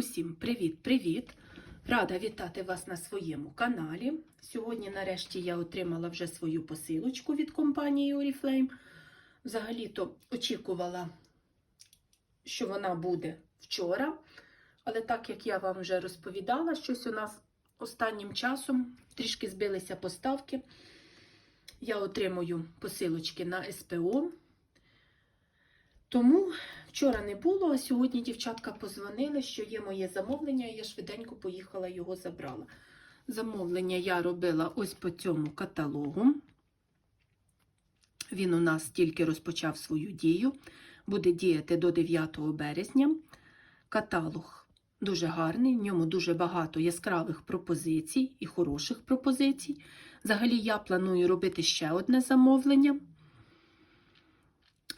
Усім привіт-привіт! Рада вітати вас на своєму каналі. Сьогодні, нарешті, я отримала вже свою посилочку від компанії Oriflame. Взагалі-то очікувала, що вона буде вчора. Але так як я вам вже розповідала, щось у нас останнім часом трішки збилися поставки. Я отримую посилочки на СПО. Тому вчора не було, а сьогодні дівчатка позвонили, що є моє замовлення, і я швиденько поїхала його забрала. Замовлення я робила ось по цьому каталогу. Він у нас тільки розпочав свою дію, буде діяти до 9 березня. Каталог дуже гарний, в ньому дуже багато яскравих пропозицій і хороших пропозицій. Взагалі, я планую робити ще одне замовлення.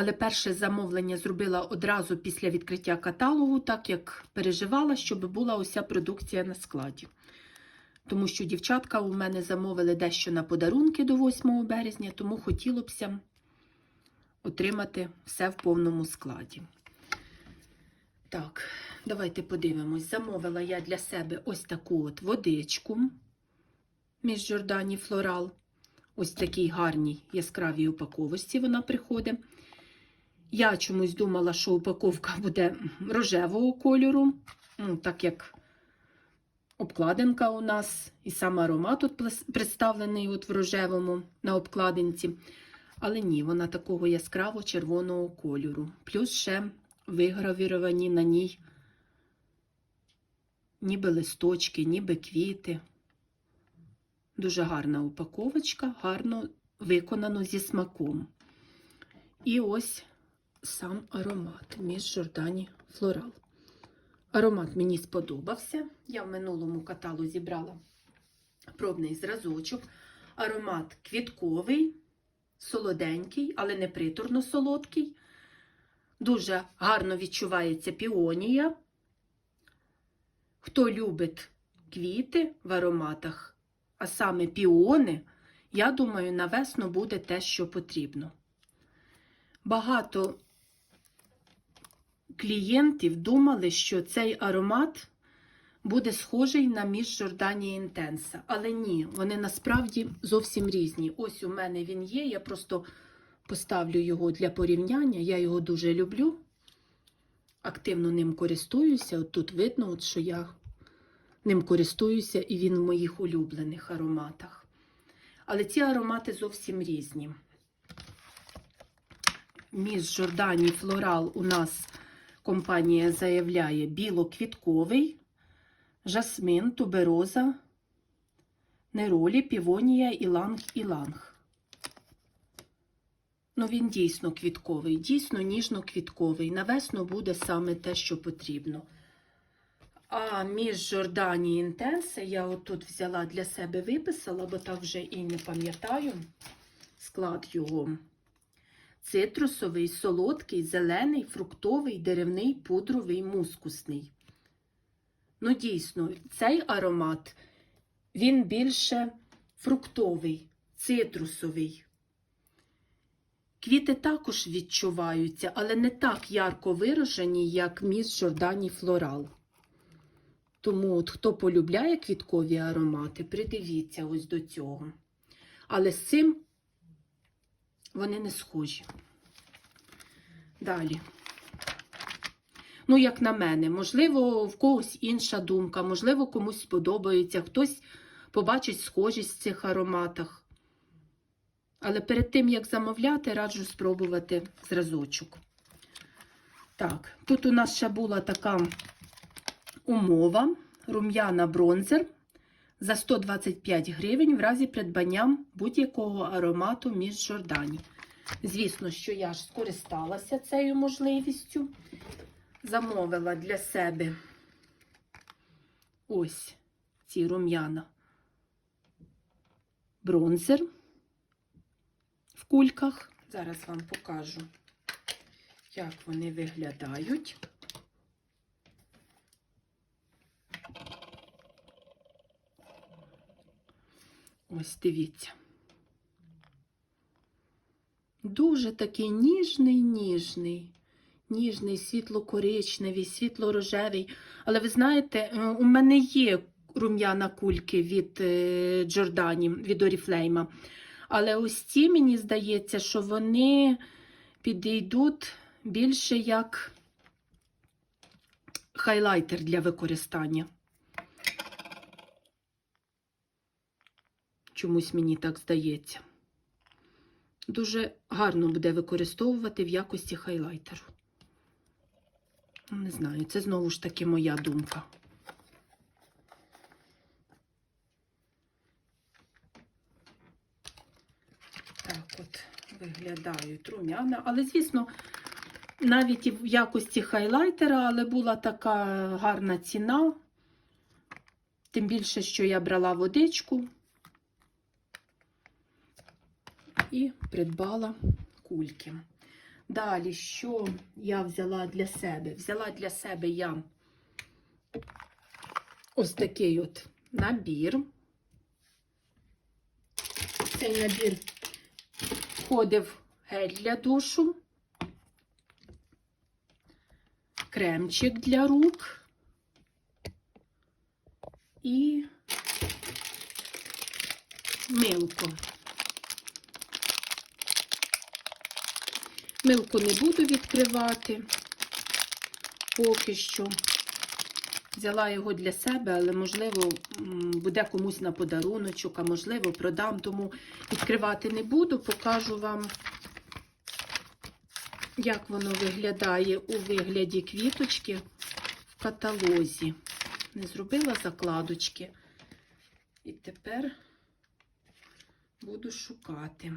Але перше замовлення зробила одразу після відкриття каталогу, так як переживала, щоб була уся продукція на складі. Тому що дівчатка у мене замовили дещо на подарунки до 8 березня, тому хотілося б отримати все в повному складі. Так, давайте подивимось. Замовила я для себе ось таку от водичку між Жордані Флорал. Ось такій гарній яскравій упаковості вона приходить. Я чомусь думала, що упаковка буде рожевого кольору, ну, так як обкладинка у нас, і сам аромат тут представлений от в рожевому на обкладинці. Але ні, вона такого яскраво червоного кольору. Плюс ще вигравіровані на ній ніби листочки, ніби квіти. Дуже гарна упаковочка, гарно виконано зі смаком. І ось сам аромат між Жордані Флорал. Аромат мені сподобався. Я в минулому каталозі брала пробний зразочок. Аромат квітковий, солоденький, але не приторно солодкий. Дуже гарно відчувається піонія. Хто любить квіти в ароматах, а саме піони, я думаю, на весну буде те, що потрібно. Багато клієнтів думали, що цей аромат буде схожий на між Жордані Інтенса. Але ні, вони насправді зовсім різні. Ось у мене він є. Я просто поставлю його для порівняння. Я його дуже люблю. Активно ним користуюся. От тут видно, от, що я ним користуюся, і він в моїх улюблених ароматах. Але ці аромати зовсім різні. Між Жордані Флорал у нас компанія заявляє білоквітковий, жасмин, тубероза, неролі, півонія, іланг, іланг. Ну, він дійсно квітковий, дійсно ніжно-квітковий. На весну буде саме те, що потрібно. А між Жордані і Інтенсе я отут взяла для себе виписала, бо так вже і не пам'ятаю склад його. Цитрусовий, солодкий, зелений, фруктовий, деревний, пудровий, мускусний. Ну, дійсно, цей аромат, він більше фруктовий, цитрусовий. Квіти також відчуваються, але не так ярко виражені, як міс Жордані Флорал. Тому, от, хто полюбляє квіткові аромати, придивіться ось до цього. Але з цим вони не схожі. Далі. Ну, як на мене, можливо, в когось інша думка, можливо, комусь сподобається, хтось побачить схожість в цих ароматах. Але перед тим, як замовляти, раджу спробувати зразочок. Так, тут у нас ще була така умова: рум'яна бронзер за 125 гривень в разі придбання будь-якого аромату між Жордані. Звісно, що я ж скористалася цією можливістю. Замовила для себе ось ці рум'яна бронзер в кульках. Зараз вам покажу, як вони виглядають. Ось дивіться. Дуже такий ніжний, ніжний, ніжний, світло-коричневий, світло-рожевий. Але ви знаєте, е, у мене є рум'яна кульки від е, Джордані, від Oriflame. Але ось ці, мені здається, що вони підійдуть більше як хайлайтер для використання. Чомусь мені так здається. Дуже гарно буде використовувати в якості хайлайтеру. Не знаю, це знову ж таки моя думка. Так от виглядають рум'яна. Але, звісно, навіть і в якості хайлайтера, але була така гарна ціна. Тим більше, що я брала водичку і придбала кульки. Далі, що я взяла для себе? Взяла для себе я ось такий от набір. Цей набір входив гель для душу, кремчик для рук і милко. Милку не буду відкривати поки що. Взяла його для себе, але, можливо, буде комусь на подаруночок, а можливо, продам, тому відкривати не буду. Покажу вам, як воно виглядає у вигляді квіточки в каталозі. Не зробила закладочки. І тепер буду шукати.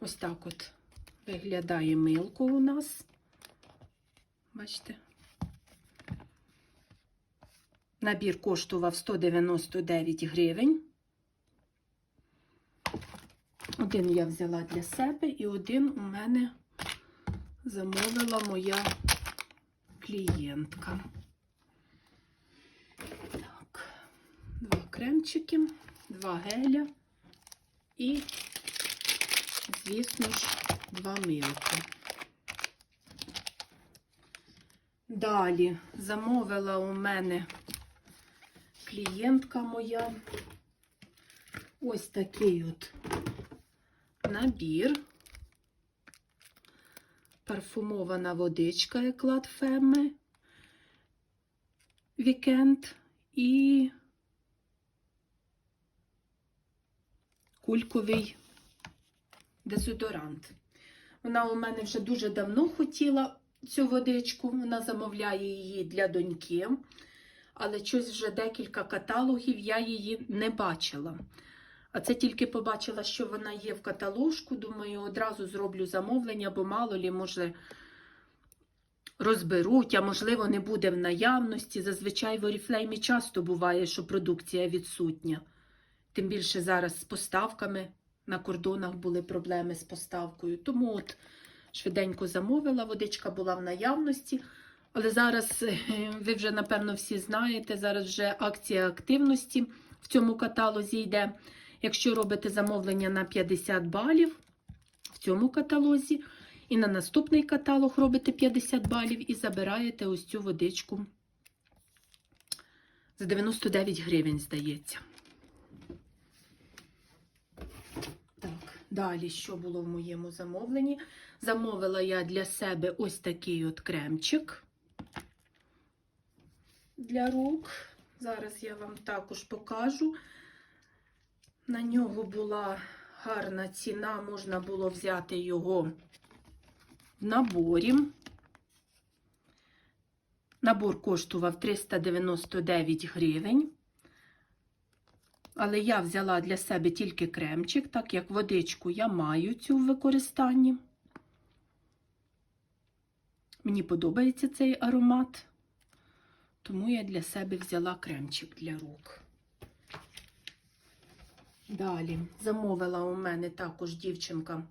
Ось так от виглядає милко у нас. Бачите? Набір коштував 199 гривень. Один я взяла для себе і один у мене замовила моя клієнтка. Так, два кремчики, два геля і звісно ж, два милки. Далі замовила у мене клієнтка моя ось такий от набір. Парфумована водичка Еклад Фемме Вікенд і кульковий дезодорант. Вона у мене вже дуже давно хотіла цю водичку, вона замовляє її для доньки, але щось вже декілька каталогів я її не бачила. А це тільки побачила, що вона є в каталожку. Думаю, одразу зроблю замовлення, бо мало лі, може, розберуть, а можливо, не буде в наявності. Зазвичай в Oriflame часто буває, що продукція відсутня. Тим більше зараз з поставками на кордонах були проблеми з поставкою. Тому от швиденько замовила, водичка була в наявності. Але зараз, е, ви вже, напевно, всі знаєте, зараз вже акція активності в цьому каталозі йде. Якщо робите замовлення на 50 балів в цьому каталозі, і на наступний каталог робите 50 балів і забираєте ось цю водичку за 99 гривень, здається. Так, далі, що було в моєму замовленні? Замовила я для себе ось такий от кремчик для рук. Зараз я вам також покажу. На нього була гарна ціна, можна було взяти його в наборі. Набор коштував 399 гривень. Але я взяла для себе тільки кремчик, так як водичку я маю цю в використанні. Мені подобається цей аромат, тому я для себе взяла кремчик для рук. Далі замовила у мене також дівчинка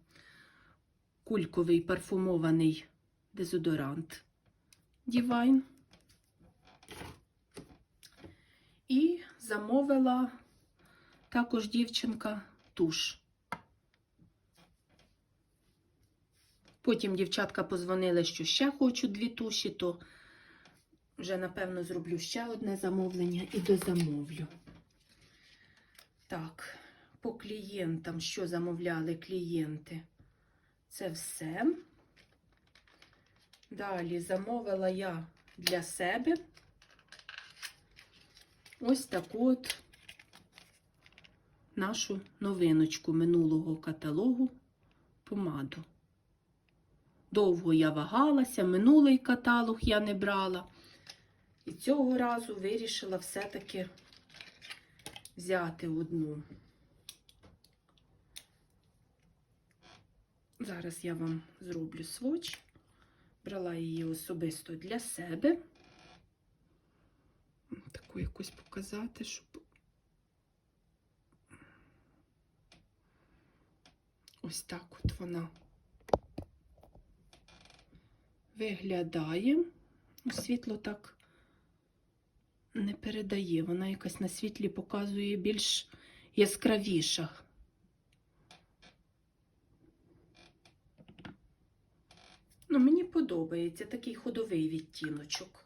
кульковий парфумований дезодорант Divine. І замовила також дівчинка туш. Потім дівчатка позвонили, що ще хочуть дві туші, то вже, напевно, зроблю ще одне замовлення і дозамовлю. Так, по клієнтам, що замовляли клієнти, це все. Далі замовила я для себе ось таку от нашу новиночку минулого каталогу помаду. Довго я вагалася, минулий каталог я не брала. І цього разу вирішила все-таки взяти одну. Зараз я вам зроблю своч. Брала її особисто для себе. Таку якусь показати, щоб. Ось так от вона виглядає. Ну, Світло так не передає. Вона якась на світлі показує більш яскравіша. Ну, мені подобається такий ходовий відтіночок.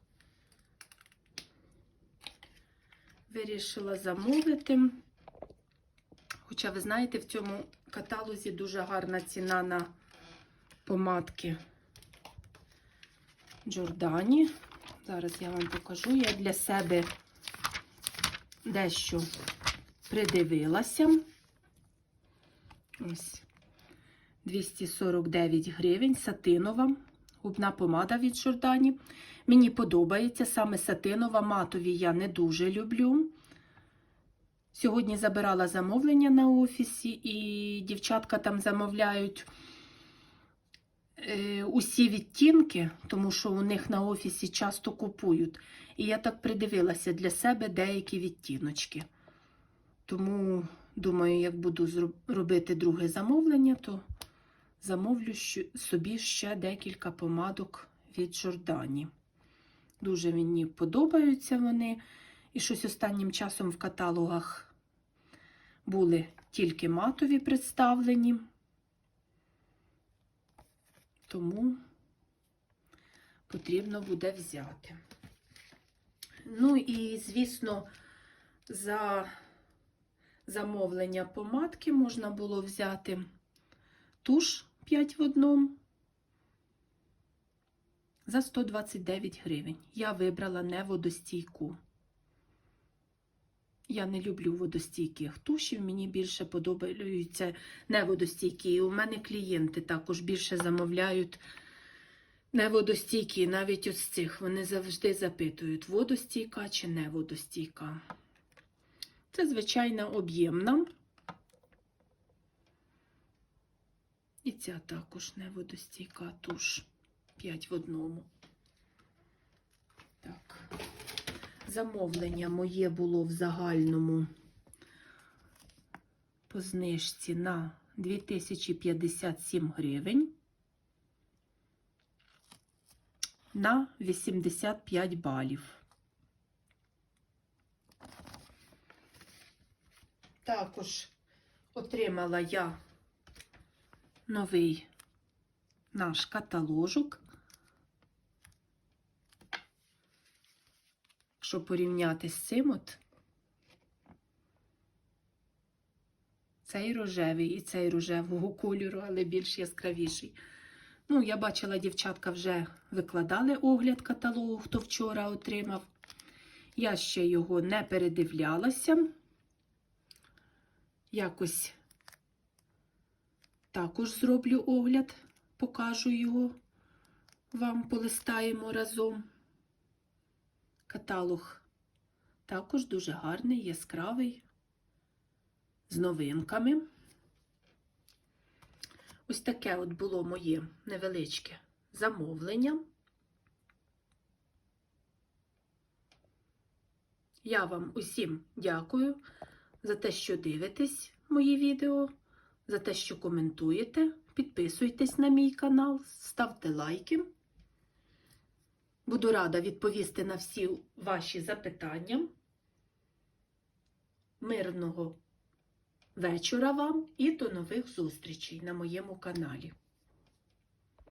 Вирішила замовити. Хоча, ви знаєте, в цьому каталозі дуже гарна ціна на помадки Джордані. Зараз я вам покажу. Я для себе дещо придивилася. Ось 249 гривень, сатинова, губна помада від Жордані. Мені подобається саме сатинова, матові я не дуже люблю. Сьогодні забирала замовлення на офісі, і дівчатка там замовляють е, усі відтінки, тому що у них на офісі часто купують. І я так придивилася для себе деякі відтіночки. Тому, думаю, як буду робити друге замовлення, то замовлю собі ще декілька помадок від Жордані. Дуже мені подобаються вони. І щось останнім часом в каталогах були тільки матові представлені. Тому потрібно буде взяти. Ну і, звісно, за замовлення помадки можна було взяти туш 5 в одному за 129 гривень. Я вибрала не водостійку. Я не люблю водостійких тушів, мені більше подобаються не водостійкі. І у мене клієнти також більше замовляють не водостійкі, навіть ось цих. Вони завжди запитують, водостійка чи не водостійка. Це звичайно об'ємна. І ця також не водостійка туш 5 в одному. Так. Замовлення моє було в загальному по знижці на 2057 гривень на 85 балів. Також отримала я новий наш каталожок. Якщо порівняти з цим, от цей рожевий і цей рожевого кольору, але більш яскравіший. Ну, я бачила, дівчатка вже викладали огляд каталогу, хто вчора отримав. Я ще його не передивлялася. Якось також зроблю огляд, покажу його вам, полистаємо разом. Каталог також дуже гарний, яскравий, з новинками. Ось таке от було моє невеличке замовлення. Я вам усім дякую за те, що дивитесь мої відео, за те, що коментуєте. Підписуйтесь на мій канал, ставте лайки. Буду рада відповісти на всі ваші запитання. Мирного вечора вам і до нових зустрічей на моєму каналі.